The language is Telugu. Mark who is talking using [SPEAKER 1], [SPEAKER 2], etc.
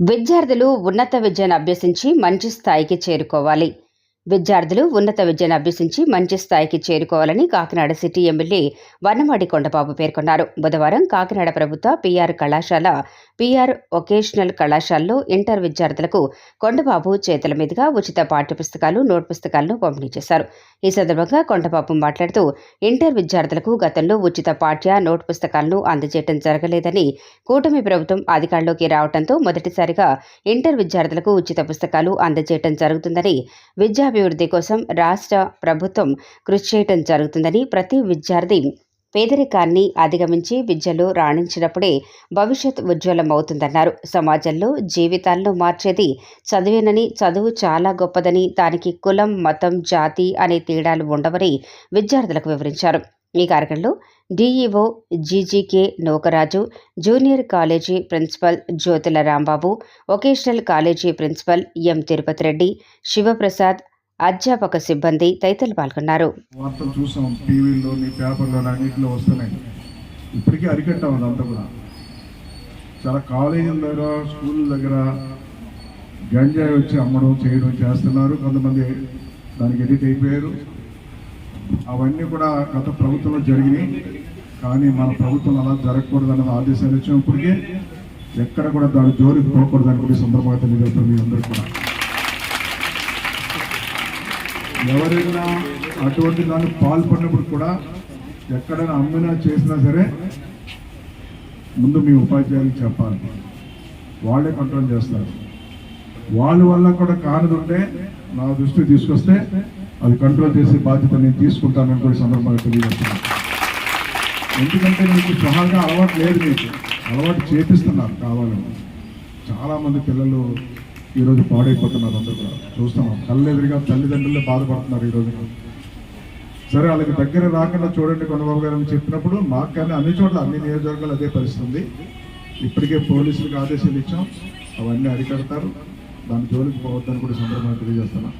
[SPEAKER 1] విద్యార్థులు ఉన్నత విద్యను అభ్యసించి మంచి స్థాయికి చేరుకోవాలి. విద్యార్థులు ఉన్నత విద్యను అభ్యసించి మంచి స్థాయికి చేరుకోవాలని కాకినాడ సిటీ ఎమ్మెల్యే వన్నమాడి కొండబాబు పేర్కొన్నారు. బుధవారం కాకినాడ ప్రభుత్వ పీఆర్ కళాశాల పీఆర్ వొకేషనల్ కళాశాలలో ఇంటర్ విద్యార్థులకు కొండబాబు చేతుల మీదుగా ఉచిత పాఠ్యపుస్తకాలు నోట్ పుస్తకాలను పంపిణీ చేశారు. ఈ సందర్భంగా కొండబాబు మాట్లాడుతూ ఇంటర్ విద్యార్థులకు గతంలో ఉచిత పాఠ్య నోట్ పుస్తకాలను అందజేయడం జరగలేదని కూటమి ప్రభుత్వం అధికారంలోకి రావడంతో మొదటిసారిగా ఇంటర్ విద్యార్థులకు ఉచిత పుస్తకాలు అందజేయడం జరుగుతుందని దేశాభివృద్ధి కోసం రాష్ట్ర ప్రభుత్వం కృషి చేయడం జరుగుతుందని ప్రతి విద్యార్థి పేదరికాన్ని అధిగమించి విద్యలో రాణించినప్పుడే భవిష్యత్ ఉజ్వలమవుతుందన్నారు. సమాజంలో జీవితాలను మార్చేది చదివేనని చదువు చాలా గొప్పదని దానికి కులం మతం జాతి అనే తేడాలు ఉండవని విద్యార్థులకు వివరించారు. ఈ కార్యక్రమంలో DEO G G K Nokaraju junior college principal Jyothula Rambabu vocational college principal M Tirupati Reddy Sivaprasad అధ్యాపక సిబ్బంది తదితరులు పాల్గొన్నారు.
[SPEAKER 2] వార్తలు చూసాం టీవీలో నీ పేపర్లో అన్నింటిలో వస్తున్నాయి. ఇప్పటికీ అరికట్టాం అదంతా కూడా. చాలా కాలేజీల దగ్గర స్కూల్ దగ్గర గంజాయి వచ్చి అమ్మడం చేయడం చేస్తున్నారు. కొంతమంది దానికి ఎడిట్ అయిపోయారు. అవన్నీ కూడా గత ప్రభుత్వంలో జరిగినాయి. కానీ మన ప్రభుత్వం అలా జరగకూడదు అన్నది ఆదేశాలు ఇచ్చినప్పటికీ ఎక్కడ కూడా దాని జోలికి పోకూడదని కూడా ఈ సందర్భంగా తెలియజేస్తుంది మీ అందరూ కూడా. ఎవరైనా అటువంటి దానికి పాల్పడినప్పుడు కూడా ఎక్కడైనా అమ్మినా చేసినా సరే ముందు మీ ఉపాధ్యాయులకు చెప్పాలి. వాళ్ళే కంట్రోల్ చేస్తారు. వాళ్ళ వల్ల కూడా కానిదుంటే నా దృష్టికి తీసుకొస్తే అది కంట్రోల్ చేసే బాధ్యత నేను తీసుకుంటానని కూడా సందర్భంగా తెలియజేస్తున్నాను. ఎందుకంటే మీకు సహాగా అలవాటు లేదు మీకు అలవాటు చేపిస్తున్నారు కావాలని. చాలామంది పిల్లలు ఈరోజు పాడైపోతున్నారు అందరూ కూడా. చూస్తున్నాం కళ్ళు ఎదురుగా తల్లిదండ్రులే బాధపడుతున్నారు ఈరోజు. సరే వాళ్ళకి దగ్గర రాకుండా చూడండి కొనబాబు గారు అని చెప్పినప్పుడు మాకు కానీ అన్ని చోట్ల అన్ని నియోజకవర్గాలు అదే పరిస్థితి ఉంది. ఇప్పటికే పోలీసులకు ఆదేశాలు ఇచ్చాం. అవన్నీ అరికడతారు. దాని జోలికి పోవద్దని కూడా సందర్భంగా తెలియజేస్తున్నాం.